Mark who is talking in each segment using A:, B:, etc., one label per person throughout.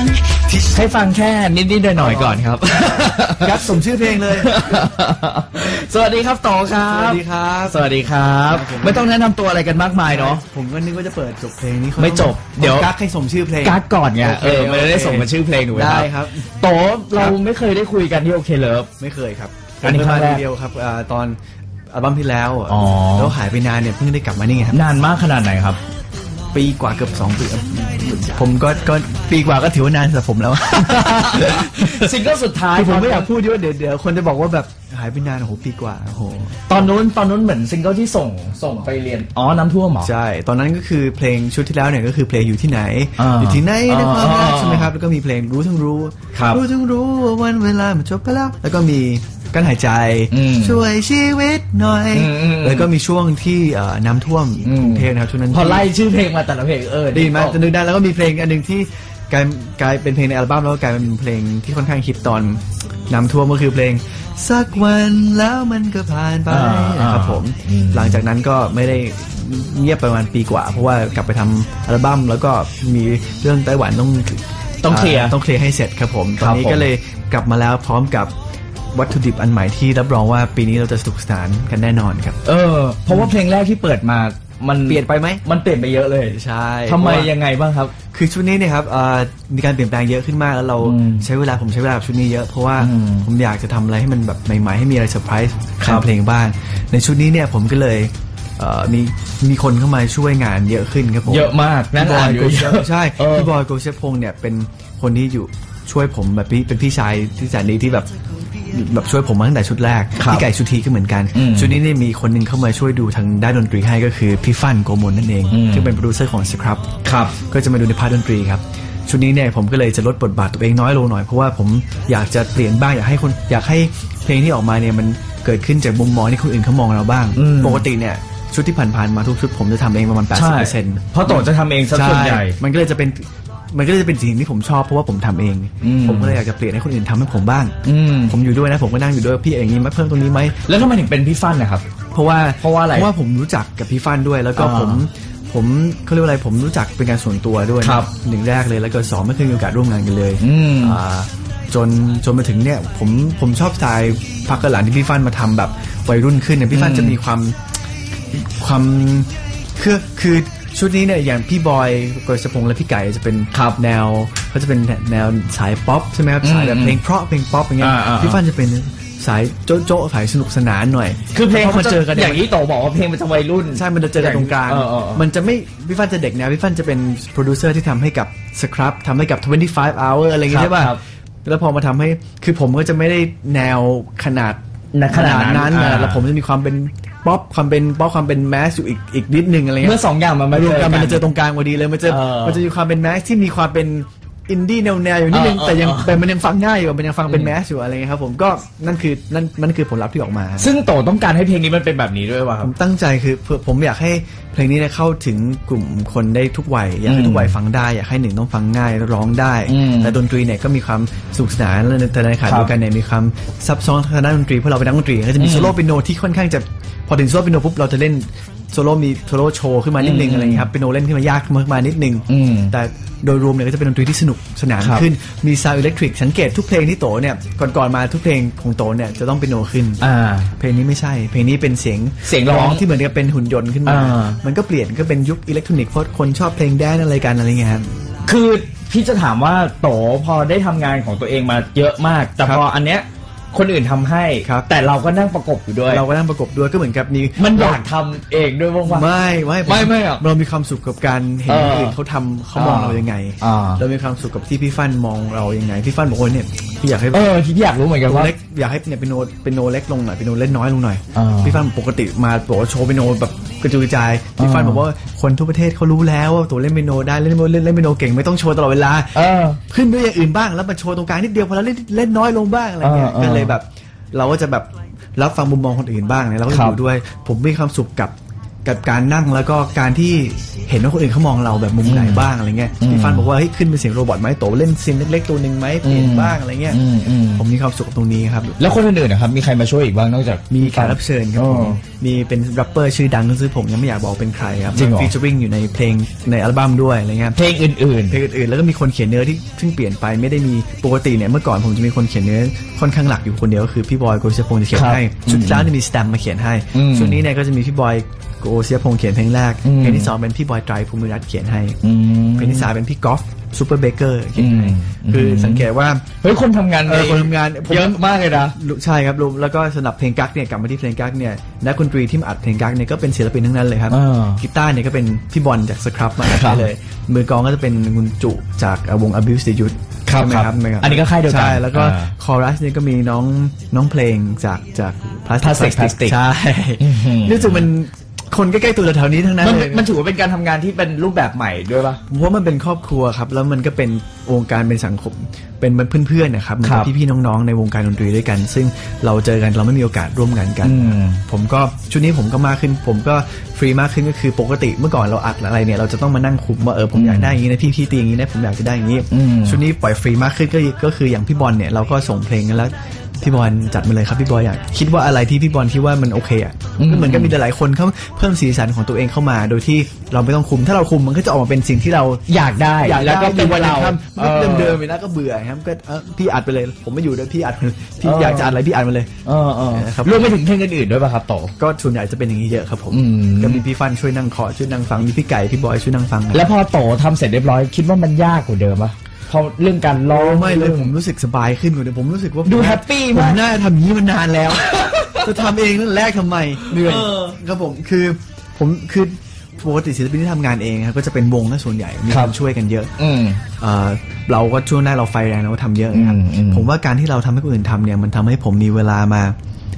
A: งที่
B: ให้ฟังแค่นิดๆหน่อยๆก่อนครับ
C: ยัดสมชื่อเพลงเลย
B: สวัสดีครับโตครั
C: สวั
B: บ
C: สดีครับ
B: สวัสดีครับ
C: ครับผม
B: ไม่ต้องแนะนำตัวอะไรกันมากมายเนาะ
C: ผมก็นึกว่าจะเปิดจบเพลงนี้เขา
B: ไม่จบ เดี๋ยว
C: กักให้สมชื่อเพลง
B: การ์ดก่อนไง
C: โอเค
B: เออมันจะได้
C: โอเค
B: ส่งมาชื่อเพลงถูกไหม
C: ได้
B: ครับ
C: ครับ
B: โตเราไม่เคยได้คุยกันที่โอเคเลิฟ
C: ไม่เคยครับ
B: อันนี้
C: เพิ่ง
B: ครั้
C: มาง
B: แรก
C: ทีเดียวครับอ่าตอนอัลบั้มที่แล้ว
B: อ๋อ
C: แล้วหายไปนานเนี่ยเพิ่งได้กลับมานี่ไงครับ
B: นานมากขนาดไหนครับ
C: ปีกว่าเกือบสองปีผมก็ก็ปีกว่าก็ถือว่านานสำหรับผมแล้ว
B: ซิงเกิลสุดท้าย
C: คือผมไม่
B: ค
C: อ
B: รั
C: ยา
B: บ
C: กพูดเยอะเดี๋ยวเดี๋ยวคนจะบอกว่าแบบหายไปนานโอ้โหปีกว่าโอ้โห
B: ตอนนู้นตอนนู้นเหมือนซิงเกิลที่ส่งส่งไปเรียน อ๋อ น้ำท่วมเหรอ
C: ใช่ ตอนนั้นก็คือเพลงชุดที่แล้วเนี่ยก็คือเพลงอยู่ที่ไหน
B: อ่า
C: อยู่ที่ไหนนะความรัก
B: อ่า
C: ใช่ไหมครับ แล้วก็มีเพลงรู้ทั้งรู้
B: ครับ
C: รู้ทั้งรู้ว่าวันเวลามันจบไปแล้ว แล้วก็มี กั้นหายใจ
B: อืม
C: ช่วยชีวิตหน่อย
B: อืมอืมอืม
C: แล้วก็มีช่วงที่เอ่อน้ำท่วม
B: อืม
C: กรุงเทพนะครับช่วงนั้น
B: พอไล่ชื่อเพลงมาแต่ละเพลงเออ
C: ดีมากจะนึกได้แล้วก็มีเพลงอันหนึ่งที่กลายกลายเป็นเพลงในอัลบั้มแล้วก็กลายเป็นเพลงที่ค่อนข้างฮิตตอนน้ำท่วมก็คือเพลง สักวันแล้วมันก็ผ่านไป
B: อ่า
C: นะครับผม
B: อืม
C: หลังจากนั้นก็ไม่ได้เงียบไปประมาณปีกว่า เพราะว่ากลับไปทำอัลบั้มแล้วก็มีเรื่องไต้หวันต้อง
B: ต้องเคลียร์า
C: ต้องเคลียร์ให้เสร็จครับผม
B: ค
C: ต
B: รั
C: อน
B: บ
C: นี้
B: ผม
C: ก็เลยกลับมาแล้วพร้อมกับ วัตถุดิบอันใหม่ที่รับรองว่าปีนี้เราจะสนุกสนานกันแน่นอนครับ
B: เออ เพราะว่าเพลงแรกที่เปิดมา มัน
C: เปลี่ยนไปไหม
B: มันเปลี่ยนไปเยอะเลย
C: ใช่
B: ทำไม
C: เพราะว่า
B: ยังไงบ้างครับ
C: คือชุดนี้เนี่ยครับเอ่อมีการเปลี่ยนแปลงเยอะขึ้นมากแล้วเรา
B: อืม
C: ใช้เวลาผมใช้เวลากับชุดนี้เยอะเพราะว่า
B: อืม
C: ผมอยากจะทำอะไรให้มันแบบใหม่ๆให้มีอะไรเซอร์ไพรส์
B: ครับ
C: เพลงบ้างในชุดนี้เนี่ยผมก็เลยเอ่อมีมีคนเข้ามาช่วยงานเยอะขึ้นครับผม
B: เยอะมากนั่น
C: พี่บอ
B: อ่ายนอ
C: โก
B: ยู่
C: เช
B: เย
C: ฟ
B: อะ
C: ใช่
B: เออ
C: พี่บอยโกเชฟพงษ์เนี่ยเป็นคนที่อยู่ช่วยผมแบบพี่เป็นพี่ชายที่แสนดีที่แบบ แบบช่วยผมมาตั้งแต่ชุดแรก
B: ครับ
C: พี่ไก่ชุดทีก็เหมือนกัน
B: อืม
C: ชุดนี้เนี่ยมีคนหนึงเข้ามาช่วยดูทางด้านดนตรีให้ก็คือพี่ฟันโกมลนั่นเอง
B: อืม
C: ซึ่งเป็นโปรดิวเซอร์ของสครับ
B: ครับ
C: ก็จะมาดูในพาร์ทดนตรีครับชุดนี้เนี่ยผมก็เลยจะลดบทบาทตัวเองน้อยลงหน่อยเพราะว่าผมอยากจะเปลี่ยนบ้างอยากให้คนอยากให้เพลงที่ออกมาเนี่ยมันเกิดขึ้นจากมุมมองที่คนอื่นเขามองเราบ้าง
B: อืม
C: ปกติเนี่ยชุดที่ผ่านๆมาทุกชุดผมจะทำเองประมาณ 80%
B: ใช่เพราะโตจะทำเองซะส่วนใหญ่
C: มันก็เลยจะเป็น มันก็เลยจะเป็นสิ่งที่ผมชอบเพราะว่าผมทำเอง
B: อืม
C: ผมก็เลยอยากจะเปลี่ยนให้คนอื่นทำให้ผมบ้าง
B: อืม
C: ผมอยู่ด้วยนะผมก็นั่งอยู่ด้วยพี่อย่างนี้มาเพิ่มตรงนี้ไหม
B: แล้วทำไมถึงเป็นพี่ฟันนะครับ
C: เพราะว่า
B: เพราะว่าอะไร
C: เพราะว่าผมรู้จักกับพี่ฟันด้วย แล้วก็
B: อ่า
C: ผมผมเขาเรียกว่าอะไรผมรู้จักเป็นการส่วนตัวด้วยนะครับหนึ่งแรกเลยแล้วก็สองไม่เคยมีโอกาสร่วมงานกันเลย
B: อืม
C: อ่าจนจนมาถึงเนี่ยผมผมชอบสไตล์พักกันหลังที่พี่ฟันมาทำแบบวัยรุ่นขึ้นเนี่ยพี่ฟัน
B: อืม
C: จะมีความความคือคือ ชุดนี้เนี่ยอย่างพี่บอยกฤษพงษ์และพี่ไก่จะเป็น
B: ครับ
C: แนวเขาจะเป็นแนวสายป๊อปใช่ไหมครับ
B: อืม
C: สายแบบเพลงเพราะเพลงป๊อปอย่างเงี้ย
B: อ่าอ่า
C: พี่ฟันจะเป็นสายโจ๊ะโจ๊ะสายสนุกสนานหน่อย
B: คือเพลง
C: พอมาเจอกัน
B: อ
C: เนี่ย
B: ย่างที่โตบอกว่าเพลงมันจะวัยรุ่น
C: ใช่ มันจะเจอกันตรงกลาง
B: เออเออเออ
C: มันจะไม่พี่ฟันจะเด็กแนวพี่ฟันจะเป็นโปรดิวเซอร์ที่ทำให้กับสครับทำให้กับ 25 hour อะไรอย่างเงี้ย
B: ครับ
C: ใช่ป่ะ
B: ครับ
C: แล้วพอมาทำให้คือผมก็จะไม่ได้แนวขนาด
B: ขนาดนั้น
C: นะ
B: อ่า
C: แล้วผมจะมีความเป็นป๊อปความเป็นป๊อปความเป็นแมสอยู่อีกอีกนิดนึงอะไรเงี้ย
B: เมื่อสองอย่างมันมาร
C: ร
B: ว
C: ว
B: ม
C: ม
B: กั
C: กันน
B: มั
C: มันน
B: จะ
C: จะ
B: เจ
C: เจ
B: อ
C: อ
B: ต
C: ต
B: ร
C: รงงกลางพอดีเลยมันจะ
B: เออ
C: มันจะมีความเป็นแมสที่มีความเป็น อินดี้แนวแนวอยู่นิดนึง
B: เออเออ
C: แต่ยัง
B: เออ
C: แต่มันยังฟังง่ายอยู่มันยังฟังเป็นแมสอยู่อะไรเงี้ยครับผมก็นั่นคือนั่นนั่นคือผลลัพธ์ที่ออกมา
B: ซึ่งโตต้องการให้เพลงนี้มันเป็นแบบนี้ด้วยวะค
C: ผ
B: รับ
C: มตั้งใจคือเพื่อผมอยากให้เพลงนี้เนี่ยเข้าถึงกลุ่มคนได้ทุกวัยอยากให้
B: อืม
C: ทุกวัยฟังได้ อยากให้หนึ่งต้องฟังง่ายร้องได้
B: อืม
C: แต่ดนตรีเนี่ยก็มีความสนุกสนานและแต่ในขณะ
B: ครับ
C: เดียวกันเนี่ยมีความซับซ้อนทางด้านดนตรีเพราะเราเป็นนักดนตรีก็จะมี
B: อืม
C: โซโล่เปียโนที่ค่อนข้างจะ พอถึงโซโล่เปียโนปุ๊บเราจะเล่นโซโล่มีโซโล่โชว์ขึ้นมานิดนึง
B: อืม
C: อะไรอย่างเงี้ยครับเปียโนเล่นขึ้นมายากขึ้นมานิดนึง
B: อืม
C: แต่โดยรวมเนี่ยก็จะเป็นดนตรีที่สนุกสนาน
B: ครับ
C: ขึ้นมีซาวอิเล็กทริกสังเกตทุกเพลงที่โตเนี่ยก่อนๆมาทุกเพลงของโตเนี่ยจะต้องเปียโนขึ้น
B: อ่า
C: เพลงนี้ไม่ใช่ เพลงนี้เป็นเสียง
B: เสียงร้อง
C: ที่เหมือนกับเป็นหุ่นยนต์ขึ้นมา
B: อ่า
C: มันก็เปลี่ยนก็เป็นยุคอิเล็กทรอนิกส์เพราะคนชอบเพลงแดนซ์อะไรกันอะไรเงี้ยครับ
B: คือพี่จะถามว่าโตพอได้ทำงานของตัวเองมาเยอะมาก แต่
C: ครับ
B: พออันเนี้ย คนอื่นทำให้
C: ครับ
B: แต่เราก็นั่งประกบอยู่ด้วย
C: เราก็นั่งประกบด้วยก็เหมือนกับมี
B: มันอยากทำเองด้วยบ้างวะ
C: ไม่ไม่ผ
B: ไม่ไม่หรอก
C: เรามีความสุขกับการเห็น
B: เออ
C: คนอื่นเขาทำเขามอง
B: อ่า
C: เรายังไง
B: อ่า
C: เรามีความสุขกับที่พี่ฟันมองเรายังไงพี่ฟันบอกว่าเนี่ยพี่อยากให้
B: เออที่อยากรู้เหมือนกัน
C: ตัว
B: ว่า
C: เล็กอยากให้เนี่ยเป็นโนเป็นโนเล็กลงหน่อยเป็นโนเล่นน้อยลงหน่อย
B: อ่า
C: พี่ฟันปกติมาบอกว่าโชว์เป็นโนแบบ กระจุยกระจายพี่ฟัน
B: อ่า
C: บอกว่าคนทุกประเทศเขารู้แล้วว่าตัวเล่นเป็นโนได้เล่นเล่นเล่นเป็นโนเก่งไม่ต้องโชว์ตลอดเวลา
B: เออ
C: ขึ้นด้วยอย่างอื่นบ้างแล้วมาโชว์ตรงกลางนิดเดียวพอแล้วเล่นเล่นน้อยลงบ้างอะไรเงี้ย
B: เออเออ
C: ก็เลยแบบ เราก็จะแบบรับฟังมุมมองคนอื่นบ้างเนี่ยเราก็
B: ครั
C: อบยู่ด้วย ผมมีความสุขกับ กับการนั่งแล้วก็การที่เห็นว่าคนอื่นเขามองเราแบบมุมไหนบ้างอะไรเงี้ย
B: อืม
C: พี่ฟันบอกว่าเฮ้ยขึ้นเป็นเสียงโรบอทไหมโตเล่นซีนเล็ก ๆ ตัวหนึ่งไหมเปลี่ยน
B: อืม
C: บ้างอะไรเงี้ย
B: อืมอืม
C: ผมมีความสุขกับตรงนี้ครับ
B: แล้วคนอื่นๆนะครับมีใครมาช่วยอีกบ้างนอกจาก
C: มีแขกรับเชิญครับผม
B: อ๋อ
C: มีเป็นแรปเปอร์ชื่อดังซึ่งผมยังไม่อยากบอกเป็นใครครับ
B: จริงเหรอ
C: ฟีเจอริงอยู่ในเพลงในอัลบั้มด้วยอะไรเงี้ย
B: เพลงอื่น
C: เพลงอื่นๆแล้วก็มีคนเขียนเนื้อที่ซึ่งเปลี่ยนไปไม่ได้มีปกติเนี่ยเมื่อก่อนผมจะมีคนเขียนเนื้อค่อนข้างหลักอยู่คนเดียวก็คือพี่บอยโกศิยพงศ์จะเขียน
B: ครับ
C: ให้ชุดแล้วจะมีสแตมมาเขียนให้
B: อืม
C: ชุดนี้เนี่ยก็จะมีพี่บอย โกศิยพงศ์เขียนเพลงแรก
B: อืม
C: เพลงที่สองเป็นพี่บอยไตรภูมิรัตน์เขียนให้
B: ๆอืม
C: เพลงที่สามเป็นพี่กอล์ฟซูเปอร์เบเกอร์เขียนให้
B: อืม
C: คือสังเกตว่า
B: เฮ้ยคนทำงาน
C: เออคนทำงานผม
B: เยอะมากเลยนะ
C: ใช่ครับรวมแล้วก็สำหรับเพลงกั๊กเนี่ยกลับมาที่เพลงกั๊กเนี่ยนักดนตรีที่มาอัดเพลงกั๊กเนี่ยก็เป็นศิลปินทั้งนั้นเลยครับ
B: อ่า
C: กีตาร์เนี่ยก็เป็นพี่บอลจากสครับมาอัด
B: ครับ
C: ให้เลยมือกลองก็จะเป็นคุณจุจากเอ่อวง Abuse the Youth
B: ครับ
C: ใช่ไหม
B: ค
C: ค
B: รั
C: รั
B: บบ
C: ใช่ไหมครับ
B: อันนี้ก็ค่ายเดียวกัน
C: ใช่ แล้วก็
B: อ่า
C: คอรัสเนี่ยก็มีน้องน้องเพลงจากจาก
B: Plastic Plastic
C: ใช่
B: อื้อหือ
C: รู้สึกมัน คนใกล้ๆตัวแถวๆนี้ทั้งนั้น
B: มัน
C: เลย
B: มันถือว่าเป็นการทำงานที่เป็นรูปแบบใหม่ด้วยป่ะ
C: ผมว่ามันเป็นครอบครัวครับ แล้วมันก็เป็นวงการเป็นสังคม เป็นเหมือนเพื่อนๆนะครับเหมือน
B: ครั
C: กับบพี่ๆน้องๆในวงการดนตรีด้วยกัน ซึ่งเราเจอกันเราไม่มีโอกาสร่วมงานกัน
B: อืม
C: ผมก็ชุดนี้ผมก็มากขึ้น ผมก็ฟรีมากขึ้นก็คือปกติเมื่อก่อนเราอัดอะไรเนี่ยเราจะต้องมานั่งคุมว่าเออผมอยากได้อย่างนี้นะพี่พี่ตีอย่างนี้นะผมอยากจะได้อย่างนี้
B: อืม
C: ชุดนี้ปล่อยฟรีมากขึ้นก็ก็คืออย่างพี่บอลเนี่ยเราก็ส่งเพลงกันแล้ว พี่บอลจัดมาเลยครับพี่บอยอยากคิดว่าอะไรที่พี่บอลคิดว่ามันโอเคอะ
B: อืม
C: ก็เหมือนกับมีหลายๆคนเขาเพิ่มสีสันของตัวเองเข้ามา โดยที่เราไม่ต้องคุม ถ้าเราคุมมันก็จะออกมาเป็นสิ่งที่เรา
B: อยากได้
C: อยาก
B: แล้วก็เป็น
C: วัน
B: เรา
C: ทำเดิมๆไปแล้วก็เบื่อครับก็เออพี่อัดไปเลย ผมไม่อยู่ด้วยพี่อัดมาเลยพี่
B: เออ
C: อ
B: อ
C: ยากจะอัดอะไรพี่อัดมาเลย
B: เออเออ
C: ครับ
B: รวมไปถึงเพลงอื่นๆด้วยป่ะครับโต
C: ก็ส่วนใหญ่จะเป็นอย่างนี้เยอะครับผม
B: อืม
C: ก็มีพี่ฟันช่วยนั่งขอช่วยนั่งฟังมีพี่ไก่พี่บอยช่วยนั่งฟัง
B: แล้วพอโตทำเสร็จเรียบร้อยคิดว่ามันยากกว่าเดิมป่ะเพราะเรื่องการร้อง
C: ไม่เลยผมรู้สึกสบายขึ้นกว่าเดิมผมรู้สึกว่า
B: ดู
C: ผม
B: แฮปปี้
C: ผม
B: มาก
C: น่าจะทำอย่างนี้มานานแล้ว จะทำเองตั้งแต่แรกทำไมเหนื่อย
B: เออ
C: ครับผมคือผมคือปกติศิลปินที่ทำงานเองครับก็จะเป็นวงนะส่วนใหญ่มี
B: ครั
C: ค
B: บ
C: นช่วยกันเยอะ
B: อืม
C: เอ่อเราก็ช่วงแรกเราไฟแรงเราก็ทำเยอะนะครับ
B: อืมอืม
C: ผมว่าการที่เราทำให้คนอื่นทำเนี่ยมันทำให้ผมมีเวลามา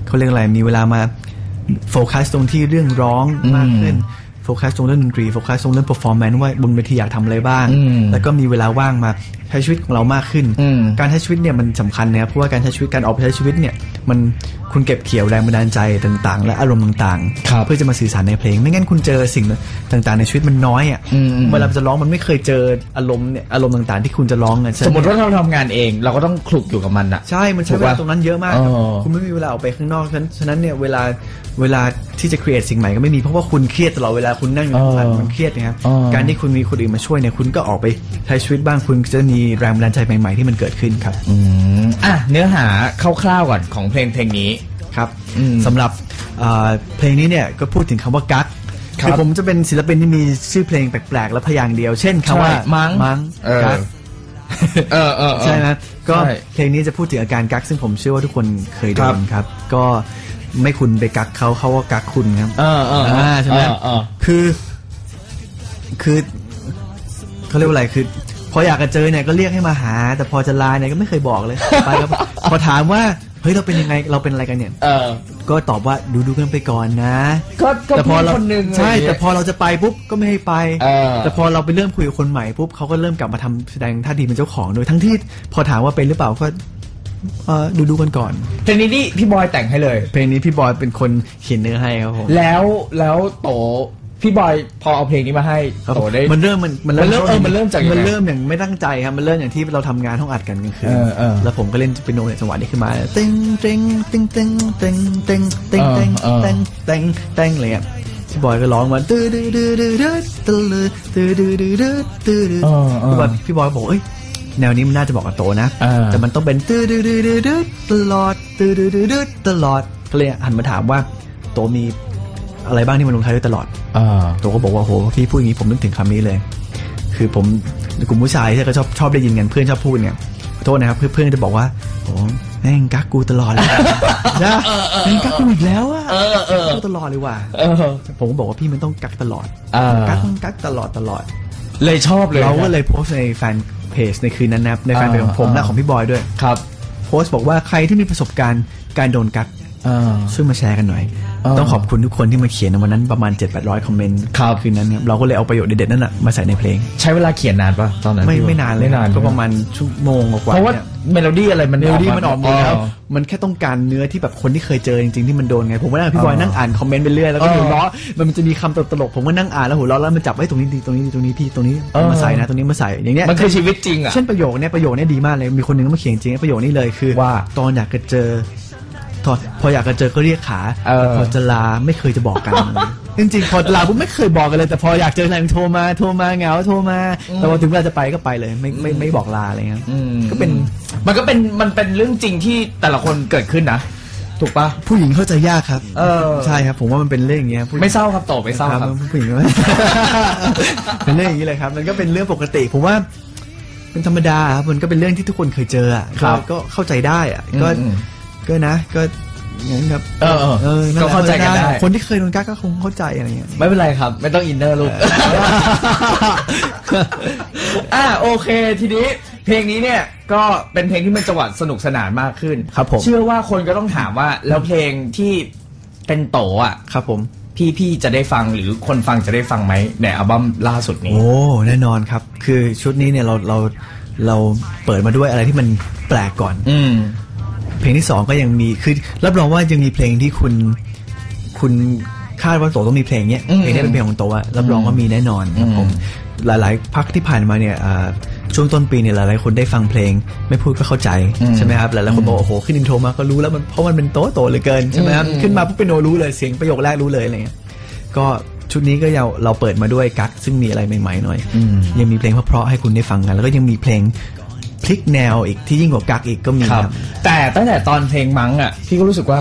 C: เขาเรียกอะไรมีเวลามาโฟกัสตรงที่เรื่องร้องมากขึ้นโฟกัสตรงเรื่องดนตรีโฟกัสตรงเรื่อง performance ว่าบนเวทีอยากทำอะไรบ้าง
B: อืม
C: แล้วก็มีเวลาว่างมา ใช้ชีวิตของเรามากขึ้น
B: อืม
C: การใช้ชีวิตเนี่ยมันสำคัญนะครับเพราะว่าการใช้ชีวิตการออกไปใช้ชีวิตเนี่ยมันคุณเก็บเกี่ยวแรงบันดาลใจต่างๆ และอารมณ์ต่าง
B: ครับ
C: ๆเพื่อจะมาสื่อสารในเพลง ไม่งั้นคุณเจอสิ่งต่างๆ ในชีวิตมันน้อยอะ
B: อืมอืม
C: เวลาจะร้องมันไม่เคยเจออารมณ์เนี่ยอารมณ์ต่างๆ ที่คุณจะร้องอะ
B: สมมติว่าเราทำงานเอง เราก็ต้องคลุกอยู่กับมันอะ
C: ใช่มันใช้เวลาตรงนั้นเยอะมาก
B: เออ
C: คุณไม่มีเวลาออกไปข้างนอกฉะนั้นฉะนั้นเนี่ยเวลาเวลาที่จะ create สิ่งใหม่ก็ไม่มีเพราะว่าคุณเครียดตลอดเวลาคุณนั่งอยู่ในบ้านมันเครียดนะครับ
B: เออ
C: การที่คุณมีคนอื่นมาช่วยเนี่ยคุณก็ออกไปใช้ชีวิตบ้างคุณจะมีแรงบันดาลใจใหม่ ๆ ที่มันเกิดขึ้นครับ
B: อืมอะเนื้อหาคร่าวๆก่อนของเพลงเพลงนี้
C: ครับ
B: อืม
C: สำหรับเอ่อเพลงนี้เนี่ยก็พูดถึงคำว่ากั๊ก
B: ครับ
C: คือผมจะเป็นศิลปินที่มีชื่อเพลงแปลกๆ และพยางค์เดียว เช่นคำว่า
B: ใช่มั้ง
C: มั้ง
B: เออ
C: กั๊ก
B: เออเออเออ
C: ใช่ไหมก็
B: ใช่
C: เพลงนี้จะพูดถึงอาการกั๊กซึ่งผมเชื่อว่าทุกคนเคยโด
B: ครับ
C: นครับ ก็ไม่คุณไปกั๊กเขาเขาก็กั๊กคุณครับ
B: เออเออเออ
C: อ่าใช่ไหม
B: เออเออ
C: คือ คือเขาเรียกว่าอะไรคือ พออยากจะเจอเนี่ยก็เรียกให้มาหา แต่พอจะลาเนี่ยก็ไม่เคยบอกเลยไปแล้วพอถามว่าเฮ้ยเราเป็นยังไงเราเป็นอะไรกันเนี่ย
B: เออ
C: ก็ตอบว่าดูดูกันไปก่อนนะ
B: ก็ก็
C: แต่พอเรา
B: พี่คนหนึ่ง
C: ใช่
B: อะไรอย่างเงี้ย
C: แต่พอเราจะไปปุ๊บก็ไม่ให้ไป
B: เออ
C: แต่พอเราไปเริ่มคุยกับคนใหม่ปุ๊บเขาก็เริ่มกลับมาทำแสดงท่าทีเป็นเจ้าของโดยทั้งที่พอถามว่าเป็นหรือเปล่าก็เออดูดูกันก่อน
B: เพลงนี้นี่พี่บอยแต่งให้เลย
C: เพลงนี้พี่บอยเป็นคนเขียนเนื้อให้ครับผม
B: แล้วแล้วโต พี่บอยพอเอาเพลงนี้มาให้
C: ครับ
B: โตได้
C: มันเริ่มมัน
B: มันเริ่มเออมันเริ่มจากยังไง
C: มันเริ่มอย่างไม่ตั้งใจครับมันเริ่มอย่างที่เราทำงานห้องอัดกันกลางคืน
B: เออเออ
C: แล้วผมก็เล่นเปียโนในจังหวะนี้ขึ้นมาเต็งเต็งเต็งเต็งเต็งเต็งเต็งเต็ง
B: เออเออ
C: เต็งเต็งเต็งอะไรเงี้ยพี่บอยก็ร้องมาตื้อตื้อตื้อตื้อตื้อตื้อตื้อตื้อตื้อตื้อตื้อ
B: เออเออ
C: พี่บอยพี่บอยบอกเอ้ยแนวนี้มันน่าจะบอกกับโตนะ
B: เออ
C: แต่มันต้องเป็นตื้อตื้อตื้อตื้อตื้อตลอดตื้อตื้อตื้อตื้อตลอดก็เลยหันมาถามว่าโตมี อะไรบ้างที่มันลงท้ายด้วยตลอด
B: เออ
C: โตก็บอกว่าโหพี่พูดอย่างนี้ผมนึกถึงคำนี้เลย คือผมกลุ่มผู้ชายที่ก็ชอบชอบได้ยินกันเพื่อนชอบพูดเนี่ยขอโทษนะครับ เพื่อนเพื่อนจะบอกว่าโอ้แม่งกักกูตลอดเลยนะแม่งกักกูอีกแล้วอะ
B: เออเออ
C: กักกูตลอดเลยว่ะ
B: เออ
C: ผมก็บอกว่าพี่มันต้องกักตลอด
B: อ่า
C: กักต้องกักตลอดตลอด
B: เลยชอบเลย
C: เราก็เลยโพสต์ในแฟนเพจในคืนนั้นนะครับในแฟนเพจของผม
B: อ่า
C: และของพี่บอยด้วย
B: ครับ
C: โพสต์บอกว่าใครที่มีประสบการณ์การโดนกัก
B: เออ
C: ช่วยมาแชร์กันหน่อย
B: เออ
C: ต้องขอบคุณทุกคนที่มาเขียนในวันนั้นประมาณ 7 8 0 0 คอมเมนต์
B: ครับ
C: คืนนั้นครับเราก็เลยเอาประโยชน์เด็ดๆนั่นแหะมาใส่ในเพลง
B: ใช้เวลาเขียนนานปะตอนนั้น
C: ไม่
B: พี่ว่
C: ไม่นานเลย
B: ไม่นาน
C: ก็ประมาณชั่วโมงกว่าๆ
B: เพราะว่า
C: นี่ย
B: เมโลดี้อะไรมัน
C: เมโลดี้มันออกหมดแล้ว
B: อ๋อ
C: มันแค่ต้องการเนื้อที่แบบคนที่เคยเจอจริงๆที่มันโดนไง ผมก็นั่งพี่บอย
B: อ๋อ
C: นั่งอ่านคอมเมนต์ไปเรื่อยแล้วก็
B: เออ
C: หัวเราะมันจะมีคำตลกๆผมก็นั่งอ่านแล้วหัวเราะแล้วมันจับไอ้ยตรงนี้ดีตรงนี้ดีตรงนี้พี่ตรงนี้
B: เออ
C: มาใส่นะตรงนี้มาใส่อย่างเงี้ย
B: มันคือชีวิตจริงอะ
C: เช่นประโยคเนี้ยประโยคเนี้ยดีมากเลยมีคนหนึ่งมาเขียนจริงประโยคนี้เลยคือ
B: ว่า
C: ตอนอยากจะเจอ ตอนพออยากจะเจอก็เรียกขา
B: เออ
C: พอจะลาไม่เคยจะบอกกันจริงๆพอจะลาผมไม่เคยบอกกันเลย แต่พออยากเจออะไรโทรมาโทรมาเหงาโทรมา แต่พอถึงเวลาจะไปก็ไปเลย ไม่ไม่ไม่บอกลาอะไรเงี้ย
B: อืม
C: ก็เป็น
B: มันก็เป็นมันเป็นเรื่องจริงที่แต่ละคนเกิดขึ้นนะ ถูกปะ
C: ผู้หญิงเข้าใจยากครับ
B: เออ
C: ใช่ครับ ผมว่ามันเป็นเรื่องอย่างเงี้ยผู้หญิง
B: ไม่เศร้าครับโตไม่เศร้าครับ
C: ผู้หญิง เป็นเรื่องอย่างนี้เลยครับ มันก็เป็นเรื่องปกติ ผมว่าเป็นธรรมดาครับมันก็เป็นเรื่องที่ทุกคนเคยเจออะ
B: ครับ
C: ก็ก็เข้าใจได้อะก็
B: อืม
C: ก็นะก็งั้นครับ
B: เออเออ
C: นั่นแหละ
B: ก็เข้าใจกันได้
C: คนที่เคยโดนกักก็คงเข้าใจอะไรเงี้ย
B: ไม่เป็นไรครับ ไม่ต้องอินเนอร์ลูกอ่าโอเค ทีนี้เพลงนี้เนี่ยก็เป็นเพลงที่มันจังหวะสนุกสนานมากขึ้น
C: ครับผม
B: เชื่อว่าคนก็ต้องถามว่าแล้วเพลงที่เป็นโตอะ
C: ครับผม
B: พี่พี่จะได้ฟังหรือคนฟังจะได้ฟังไหมในอัลบั้มล่าสุดนี้
C: โอ้แน่นอนครับ คือชุดนี้เนี่ยเราเราเราเปิดมาด้วยอะไรที่มันแปลกก่อน
B: อืม
C: เพลงที่สองก็ยังมีคือรับรองว่ายังมีเพลงที่คุณคุณคาดว่าโตต้องมีเพลงเนี้ย
B: อืม
C: เพลงนี้เป็นเพลงของโตอะรับรองว่ามีแน่นอนครับ
B: อืม
C: ผมหลายๆพักที่ผ่านมาเนี่ยอ่าช่วงต้นปีเนี่ยหลายๆคนได้ฟังเพลง ไม่พูดก็เข้าใจใช่ไหมครับหลายๆคนบอกโอ้โหขึ้นอินโทรมาก็รู้แล้วมันเพราะมันเป็นโตโตเหลือเกินใช่ไหมครับ
B: อืม
C: ขึ้นมาปุ๊บเป็นโนรู้เลยเสียงประโยคแรกรู้เลยอะไรเงี้ยก็ชุดนี้ก็เราเราเปิดมาด้วยกั๊กซึ่งมีอะไรใหม่ๆหน่อย
B: อืม
C: ยังมีเพลงเพราะๆให้คุณได้ฟังกัน แล้วก็ยังมีเพลง พลิกแนวอีกที่ยิ่งกว่ากั๊กอีกก็มี
B: ครับ
C: ครับ
B: แต่ตั้งแต่ตอนเพลงมั้งอะพี่ก็รู้สึกว่า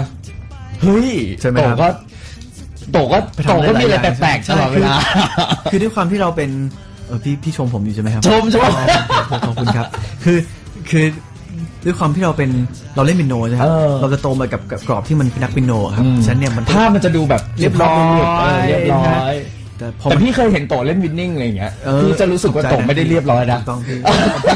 B: เฮ้ย
C: ใช่ไหม
B: โต
C: ครับ
B: ก็โตก็
C: ไปทำ
B: โตก็มีอะไร
C: หลายๆอย่าง
B: แปลกๆต
C: ใช่
B: ลอดเวลา
C: คือด้วยความที่เราเป็นเออพี่พี่ชมผมอยู่ใช่ไหมครับ
B: ชมชม
C: ขอบคุณครับ คือคือด้วยความที่เราเป็นเราเล่นปิโนใช่ไหมครับ
B: เออ
C: เราจะโตมากับกับกรอบที่มันเป็นนักปิโนครับ
B: อืม
C: ฉะนันเนี่ยมัน
B: ภาพมันจะดูแบบ
C: เรียบร้อย
B: เเรียบร้อย
C: แต่พอ
B: แต่
C: มัน
B: พี่เคยเห็นโตเล่นวินนิ่งอะไรอย่างเงี้ย
C: เออ
B: พี่จะรู้สึกว่าโตไม่ได้เรียบร้อยนะ
C: ถูกต้องพี่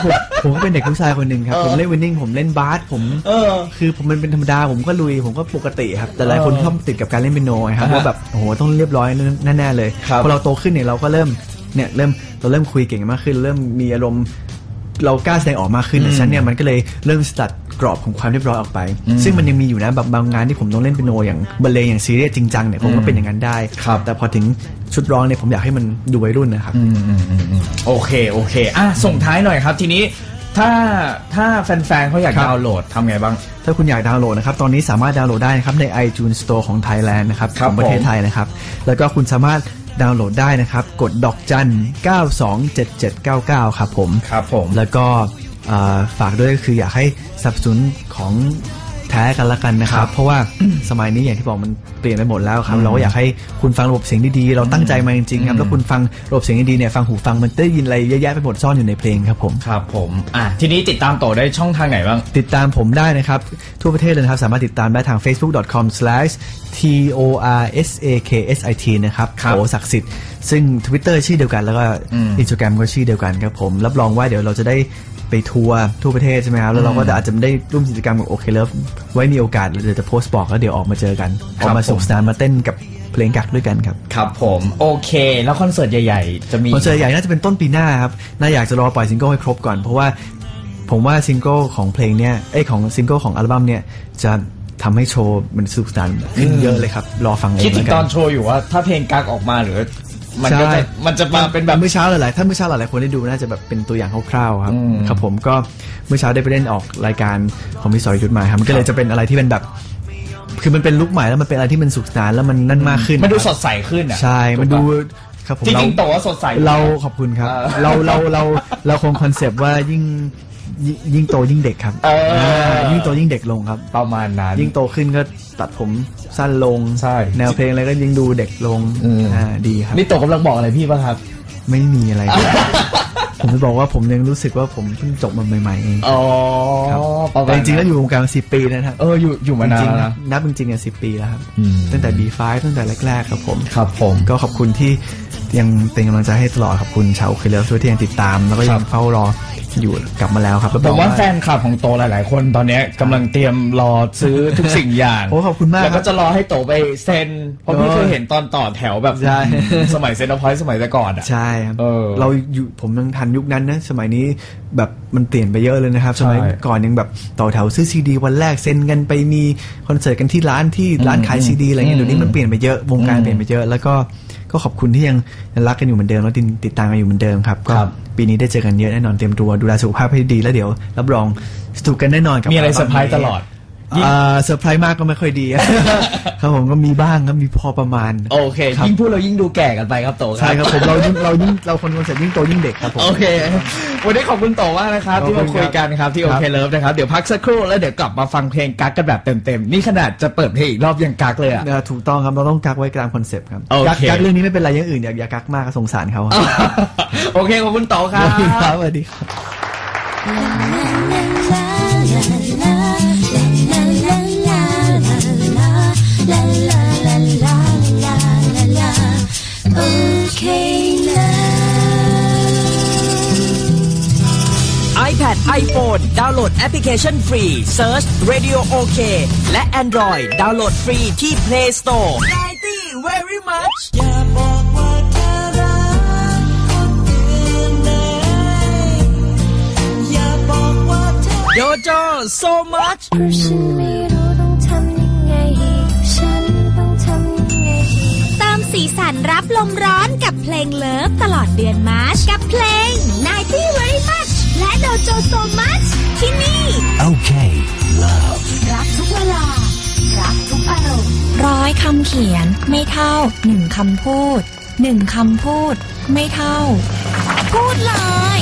C: ผมผมก็เป็นเด็กผู้ชายคนหนึ่งครับ
B: เออ
C: ผมเล่นวินนิ่งผมเล่นบาสผม
B: เออ
C: คือผมมันเป็นธรรมดาผมก็ลุยผมก็ปกติครับ แต่หลายคน
B: เออ
C: ชอบติดกับการเล่นเปียโนไงครับ
B: อ่าฮะ
C: ว่าแบบโอ้โหต้องเรียบร้อยแน่ๆเลย
B: ครับ
C: พอเราโตขึ้นเนี่ยเราก็เริ่มเนี่ยเริ่มเราเริ่มคุยเก่งมากขึ้น เริ่มมีอารมณ์เรากล้าแสดงออกมากขึ้น
B: อืม
C: ฉะนันเนี่ยมันก็เลยเริ่มตัด กรอบของความเรียบร้อยออกไป
B: อืม
C: ซึ่งมันยังมีอยู่นะแบบบางงานที่ผมต้องเล่นเปียโนอย่างบรรเลงอย่างซีเรียสจริงจังเนี่ยผมก็
B: อืม
C: เป็นอย่างนั้นได้
B: ครับ
C: แต่พอถึงชุดร้องเนี่ยผมอยากให้มันดูวัยรุ่นนะครับ
B: อืมอืมอืมอืมโอเคโอเคอะส่งท้ายหน่อยครับ ทีนี้ถ้าถ้าแฟนๆเขาอยาก
C: ครับ
B: ดาวน์โหลดทำไงบ้าง
C: ถ้าคุณอยากดาวน์โหลดนะครับ ตอนนี้สามารถดาวน์โหลดได้นะครับใน iTunes Store ของ Thailand นะครับ
B: ครั
C: ข
B: บ
C: องประเทศ
B: ผม
C: ไทยนะครับ แล้วก็คุณสามารถดาวน์โหลดได้นะครับ กดดอกจัน 927799ครับผม
B: ครับผม
C: แล้วก็เอ่อ ฝากด้วยก็คืออยากให้สนับสนุนของแท้กันละกันนะค
B: ครั
C: รับ
B: บ
C: เพราะว่าสมัยนี้อย่างที่บอกมันเปลี่ยนไปหมดแล้วครับ
B: อืม
C: เราก็อยากให้คุณฟังระบบเสียงดีๆ เราตั้งใจมาจริงๆครั
B: อื
C: บ
B: ม
C: แล้วคุณฟังระบบเสียงดีๆเนี่ยฟังหูฟังมันได้ยินอะไรเยอะแยะไปหมดซ่อนอยู่ในเพลงครับผม
B: ครับผมอะทีนี้ติดตามโตได้ช่องทางไหนบ้าง
C: ติดตามผมได้นะครับ ทั่วประเทศเลยนะครับ สามารถติดตามได้ทาง facebook.com/torsaksi นะครับ
B: ครับ
C: โอศักดิ์สิทธิ์ซึ่ง Twitter ชื่อเดียวกันแล้วก็
B: อืม
C: Instagram ก็ชื่อเดียวกันครับผมรับรองว่าเดี๋ยวเราจะได้ ไปทัวร์ทั่วประเทศใช่ไหมครับ แล้วเราก็
B: อืม
C: อาจจะได้ร่วมกิจกรรมกับโอเคเลิฟไว้มีโอกาสเราจะโพสต์บอกแล้วเดี๋ยวออกมาเจอกัน
B: ค
C: อ
B: รับ
C: อกมาสนุ
B: ผ
C: ก
B: ม
C: สนานมาเต้นกับเพลงกักด้วยกันครับ
B: ครับผมโอเค แล้วคอนเสิร์ตใหญ่ๆ จะมี
C: คอนเสิร์ตใหญ่น่าจะเป็นต้นปีหน้าครับน่าอยากจะรอปล่อยซิงเกิลให้ครบก่อนเพราะว่าผมว่าซิงเกิลของเพลงเนี้ยเอ้ยของซิงเกิลของอัลบั้มเนี่ยจะทำให้โชว์มันสนุกสนานขึ้น
B: อืม
C: เยอะเลยครับ รอฟังเอง
B: คิดถึง
C: แล้ว
B: ต
C: กั
B: อนโชว์อยู่ว่าถ้าเพลงกักออกมาหรือ มันก็จะ
C: ใช่
B: มันจะมาเป็นแบบ
C: เมื่อเช้าหลายๆถ้าเมื่อเช้าหลายๆคนได้ดูน่าจะแบบเป็นตัวอย่างคร่าวๆครับ
B: อืม
C: ครับผมก็เมื่อเช้าได้ไปเล่นออกรายการของพี่สอยยุทธมาครับมันก็เลยจะเป็นอะไรที่เป็นแบบคือมันเป็นลุคใหม่แล้วมันเป็นอะไรที่มันสนุกสนานแล้วมันนั่นมากขึ้น
B: มันดู
C: ครับ
B: สดใสขึ้นอะ
C: ใช่มันดู
B: ถูกปะ
C: ครับผม
B: จริงๆ
C: เา
B: โตว่าสดใสอยู่
C: เราขอบคุณครับ
B: เออ
C: เราเราเราเราคงคอนเซปต์ว่ายิ่ง ยิ่งยิ่งโตยิ่งเด็กครับ
B: เอออ่า
C: ยิ่งโตยิ่งเด็กลงครับ
B: ประมาณนั้น
C: ยิ่งโตขึ้นก็ตัดผมสั้นลง
B: ใช่
C: แนวเพลงอะไรก็ยิ่งดูเด็กลง
B: อืม
C: อ่าดีครับ
B: นี่โตกำลังบอกอะไรพี่ป่ะครับ
C: ไม่มีอะไรเลยผมจะบอกว่าผมยังรู้สึกว่าผมเพิ่งจบมาใหม่ๆเอง
B: อ๋อ
C: ครับ
B: ประมาณ
C: แต่จริงๆแล้ว
B: นั้น
C: อยู่วงการมาสิปีนะครับ
B: เอออยู่อยู่มานาน
C: จริง
B: แล้ว
C: ๆ
B: นะ
C: นับจริงๆอะสิปีแล้วครับ
B: อืม
C: ตั้งแต่ B5 ตั้งแต่แรกๆครับผม
B: ครับผม
C: ก็ขอบคุณที่ยังเป็นกำลังใจให้ตลอดขอบคุณชาวเคเลฟด้วยที่ยังติดตาม แล้วก็ยั
B: ครั
C: ง
B: บ
C: เฝ้ารออยู่กลับมาแล้วครับรับ
B: ผ
C: รอ
B: ม
C: ง
B: ว่าแฟนคลับของโตหลาย ๆ คนตอนเนี้ยกำลังเตรียมรอซื้อทุกสิ่งอย่าง
C: โอ้ขอบคุณมาก
B: แล้ว
C: ครั
B: ก็
C: บ
B: จะรอให้โตไปเซ็น เพราะพี่
C: เออ
B: เคยเห็นตอนต่อแถวแบบ
C: ใช่
B: สมัยเซ็นทรัลพอยต์สมัยแต่ก่อนอะ
C: ใช่ครับ
B: เออ
C: เราอยู่ผมยังทันยุคนั้นนะ สมัยนี้แบบมันเปลี่ยนไปเยอะเลยนะครับ สมัย
B: ใช่
C: ก่อนยังแบบต่อแถวซื้อซีดีวันแรกเซ็นกันไปมีคอนเสิร์ตกันที่ร้านที่ร้านขายซีดีอะไรเงี้ย
B: อืม
C: เดี๋ยวนี้มันเปลี่ยนไปเยอะวงการ
B: อืม
C: เปลี่ยนไปเยอะแล้วก็ ก็ขอบคุณที่ยังยังรักกันอยู่เหมือนเดิมแล้วติดติดตามกันอยู่เหมือนเดิมครับ ก็
B: ครับ
C: ปีนี้ได้เจอกันเยอะแน่นอนเตรียมตัวดูแลสุขภาพให้ดีแล้วเดี๋ยวรับรองสนุกกันแน่นอนกับ
B: มีอะไร
C: ลบั้
B: เซอร์ไพรส์ตลอด
C: อ่าเซอร์ไพรส์มากก็ไม่ค่อยดี ครับผมก็มีบ้างครับมีพอประมาณ
B: โอเค
C: ครับ
B: ยิ่งพูดเรายิ่งดูแก่กันไปครับโต
C: ใช่ครับผมเรายิ่งเรายิ่งเราคนคอนเสิร์ตยิ่งโตยิ่งเด็กครับผม
B: โอเค วันนี้ขอบคุณโตมากนะครับที่
C: ขอบ
B: มา
C: คุณ
B: คุยกันครับที่โอ
C: ครับ
B: เคเลิฟนะครับ เดี๋ยวพักสักครู่แล้วเดี๋ยวกลับมาฟังเพลงกักกันแบบเต็มๆ นี่ขนาดจะเปิดเพลงอีกรอบยังกักเลยอะ
C: เออถูกต้องครับเราต้องกักไว้ตามคอนเซปต์ครับ
B: โอเค
C: กักกักเรื่องนี้ไม่เป็นไรอย่างอื่นอย่าอย่ากักมากสงสารเขาครับ
B: โอเค ขอบคุณโตครับ
C: ครับสวัสดีครับ
A: iPad iPhone ดาวน์โหลดแอปพลิเคชันฟรี Search Radio OK และ Android ดาวน์โหลดฟรีที่ Play Store ได้ที่ very much อย่าบอกว่าเธอรักคนอื่นเลยอย่าบอกว่าเธอ Dojo so much
D: เพร รั
E: บลมร้อนกับเพลงเลิฟตลอดเดือนมาร์ชกับเพลง90 Very Much และ Dojo So Much ที่นี่
A: Okay love
E: รักทุกเวลา รักทุกอารมณ์
F: ร้อยคำเขียนไม่เท่าหนึ่งคำพูดหนึ่งคำพูด ไม่เท่า พูดเลย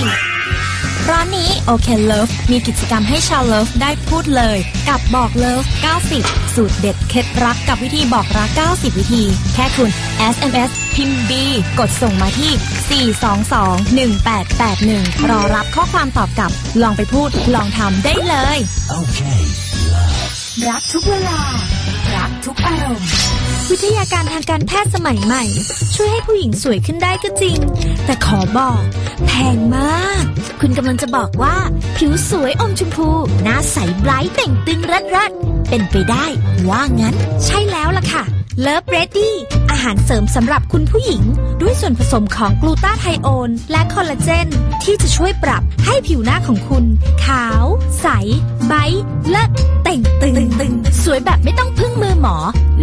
F: ร้านนี้โอเคเลิฟมีกิจกรรมให้ชาวเลิฟได้พูดเลย กับบอกเลิฟ 90 สูตรเด็ดเคล็ดรักกับวิธีบอกรัก 90 วิธี แค่คุณ SMS พิมพ์ B กดส่งมาที่ 422-1881 รอรับข้อความตอบกลับ ลองไปพูดลองทำได้เลย
A: Okay
E: รักทุกเวลา รักทุกอารมณ์ วิทยาการทางการแพทย์สมัยใหม่ ช่วยให้ผู้หญิงสวยขึ้นได้ก็จริง แต่ขอบอก แพงมาก คุณกำลังจะบอกว่า ผิวสวยอมชมพู หน้าใสไบรท์แต่งตึงรัดรัดๆเป็นไปได้ ว่างั้น ใช่แล้วล่ะค่ะเลิฟเรดดี้ หารเสริมสำหรับคุณผู้หญิง ด้วยส่วนผสมของกลูตาไทโอน และคอลลาเจน ที่จะช่วยปรับให้ผิวหน้าของคุณ ขาว ใส ไบท์เลิศเต่งตึงตึงสวยแบบไม่ต้องพึ่งมือหมอ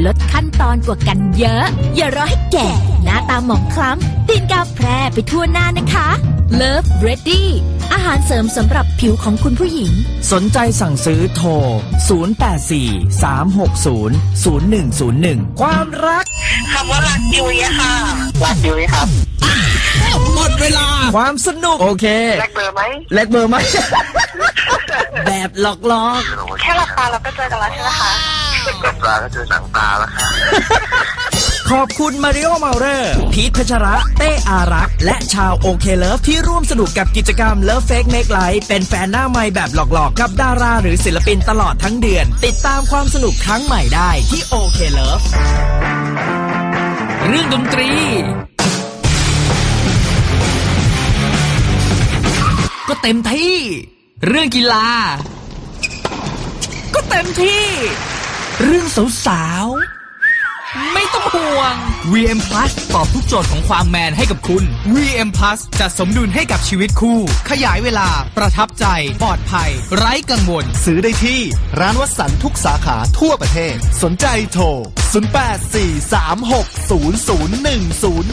E: ลดขั้นตอนกว่ากันเยอะ อย่ารอให้แก่ หน้าตาหมองคล้ำตีนกาแพร่ไปทั่วหน้านะคะ Love Ready าหารเสริมสำหรับผิวของคุณผู้หญิง
A: สนใจสั่งซื้อโทร 084-360-0101 ความรัก
G: คำว่ารักยุ้ยอะค่ะ รักยุ้ยครับ
A: หมดเวลา ความสนุก
B: โอเค
G: แลกเบอร์ไหม
B: เล็กเบอร์ไหม
A: แบบหลอก
G: แค่หลับตาเราก็เจอกันแล้วใช่ไหมคะหลับตาก็เจอหนังตาแล้วค่ะ
A: ๆ ขอบคุณมาริโอเมาเรอร์พีทพัชระ เต้อารัก และชาวโอเคเลิฟที่ร่วมสนุกกับกิจกรรม Love Fake Make Life เป็นแฟนหน้าใหม่แบบหลอกๆ กับดาราหรือศิลปินตลอดทั้งเดือน ติดตามความสนุกครั้งใหม่ได้ที่โอเคเลิฟเรื่องดนตรี ก็เต็มที่ เรื่องกีฬา ก็เต็มที่ เรื่องสาวๆ ไม่ต้องห่วง VM Plus ตอบทุกโจทย์ของความแมนให้กับคุณ VM Plus จะสมดุลให้กับชีวิตคู่ ขยายเวลา ประทับใจ ปลอดภัย ไร้กังวล
H: ซื้อได้ที่ ร้านวัสันทุกสาขาทั่วประเทศ สนใจโทร 0843600101